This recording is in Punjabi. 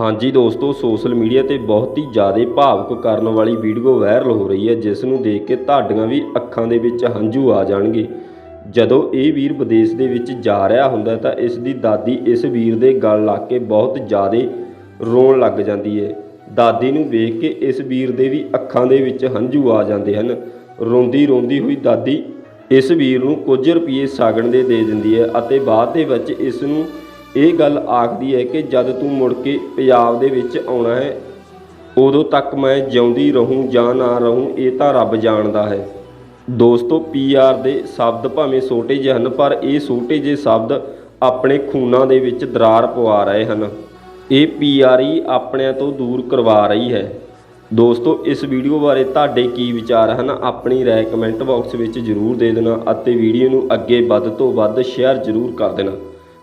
ਹਾਂਜੀ ਦੋਸਤੋ, ਸੋਸ਼ਲ ਮੀਡੀਆ ਤੇ ਬਹੁਤ ਹੀ ਜ਼ਿਆਦਾ ਭਾਵੁਕ ਕਰਨ ਵਾਲੀ ਵੀਡੀਓ ਵਾਇਰਲ ਹੋ ਰਹੀ ਹੈ, ਜਿਸ ਨੂੰ ਦੇਖ ਕੇ ਤੁਹਾਡੀਆਂ ਵੀ ਅੱਖਾਂ ਦੇ ਵਿੱਚ ਹੰਝੂ ਆ ਜਾਣਗੇ। ਜਦੋਂ ਇਹ ਵੀਰ ਵਿਦੇਸ਼ ਦੇ ਵਿੱਚ ਜਾ ਰਿਹਾ ਹੁੰਦਾ ਤਾਂ ਇਸ ਦੀ ਦਾਦੀ ਇਸ ਵੀਰ ਦੇ ਗਲ ਲੱਗ ਕੇ ਬਹੁਤ ਜ਼ਿਆਦਾ ਰੋਣ ਲੱਗ ਜਾਂਦੀ ਹੈ। ਦਾਦੀ ਨੂੰ ਵੇਖ ਕੇ ਇਸ ਵੀਰ ਦੇ ਵੀ ਅੱਖਾਂ ਦੇ ਵਿੱਚ ਹੰਝੂ ਆ ਜਾਂਦੇ ਹਨ। ਰੋਂਦੀ ਰੋਂਦੀ ਹੋਈ ਦਾਦੀ ਇਸ ਵੀਰ ਨੂੰ ਕੁਝ ਰੁਪਏ ਸਾਗਣ ਦੇ ਦੇ ਦਿੰਦੀ ਹੈ ਅਤੇ ਬਾਅਦ ਦੇ ਵਿੱਚ ਇਸ ਨੂੰ ਇਹ ਗੱਲ ਆਖਦੀ ਹੈ ਕਿ ਜਦ ਤੂੰ ਮੁੜ ਕੇ ਪੰਜਾਬ ਦੇ ਵਿੱਚ ਆਉਣਾ ਹੈ, ਉਦੋਂ ਤੱਕ ਮੈਂ ਜਿਉਂਦੀ ਰਹੂੰ ਜਾਂ ਨਾ ਰਹੂੰ, ਇਹ ਤਾਂ ਰੱਬ ਜਾਣਦਾ ਹੈ। ਦੋਸਤੋ ਪੀਆਰ ਦੇ ਸ਼ਬਦ ਭਾਵੇਂ ਛੋਟੇ ਜਿਹੇ ਹਨ, ਪਰ ਇਹ ਛੋਟੇ ਜਿਹੇ ਸ਼ਬਦ ਆਪਣੇ ਖੂਨਾਂ ਦੇ ਵਿੱਚ ਦਰਾਰ ਪਵਾ ਰਹੇ ਹਨ। ਇਹ ਪੀਆਰ ਹੀ ਆਪਣਿਆਂ ਤੋਂ ਦੂਰ ਕਰਵਾ ਰਹੀ ਹੈ। ਦੋਸਤੋ, ਇਸ ਵੀਡੀਓ ਬਾਰੇ ਤੁਹਾਡੇ ਕੀ ਵਿਚਾਰ ਹਨ, ਆਪਣੀ ਰਾਏ ਕਮੈਂਟ ਬਾਕਸ ਵਿੱਚ ਜ਼ਰੂਰ ਦੇ ਦੇਣਾ ਅਤੇ ਵੀਡੀਓ ਨੂੰ ਅੱਗੇ ਵੱਧ ਤੋਂ ਵੱਧ ਸ਼ੇਅਰ ਜ਼ਰੂਰ ਕਰ ਦੇਣਾ।